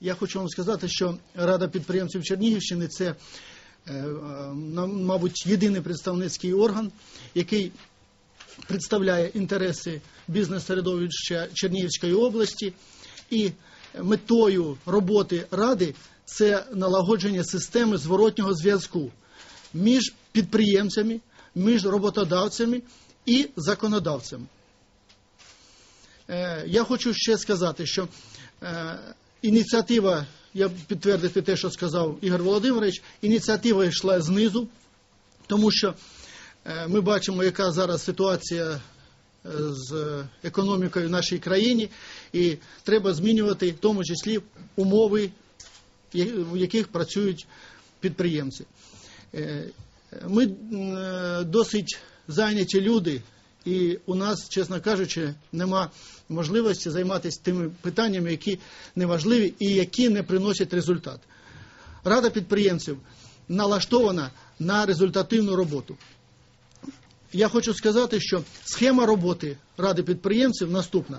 Я хочу вам сказати, що Рада підприємців Чернігівщини це, е, мабуть, єдиний представницький орган, який представляє інтереси бізнес-середовища Чернігівської області. І метою роботи Ради це налагодження системи зворотнього зв'язку між підприємцями, між роботодавцями і законодавцями. Е, Я хочу ще сказати, що е, ініціатива, я підтвердити те, що сказав Ігор Володимирович, ініціатива йшла знизу, тому що е, ми бачимо, яка зараз ситуація е, з економікою в нашій країні, і треба змінювати в тому числі умови, в яких працюють підприємці. Е, Ми досить зайняті люди, і у нас, чесно кажучи, нема можливості займатися тими питаннями, які неважливі і які не приносять результат. Рада підприємців налаштована на результативну роботу. Я хочу сказати, що схема роботи Ради підприємців наступна.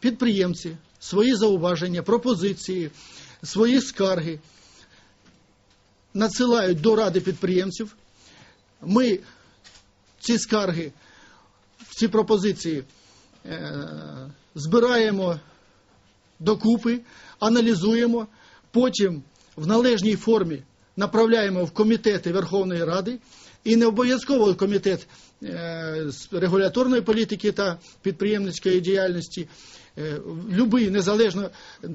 Підприємці свої зауваження, пропозиції, свої скарги надсилають до Ради підприємців. Ми ці скарги, ці пропозиції е, збираємо докупи, аналізуємо, потім в належній формі направляємо в комітети Верховної Ради і не обов'язково комітет е, з регуляторної політики та підприємницької діяльності, е, любий незалежно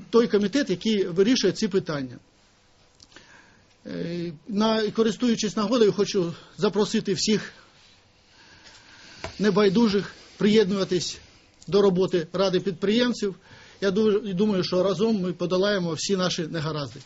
той комітет, який вирішує ці питання. Користуючись нагодою, хочу запросити всіх небайдужих приєднуватись до роботи Ради підприємців. Я ду- думаю, що разом ми подолаємо всі наші негаразди.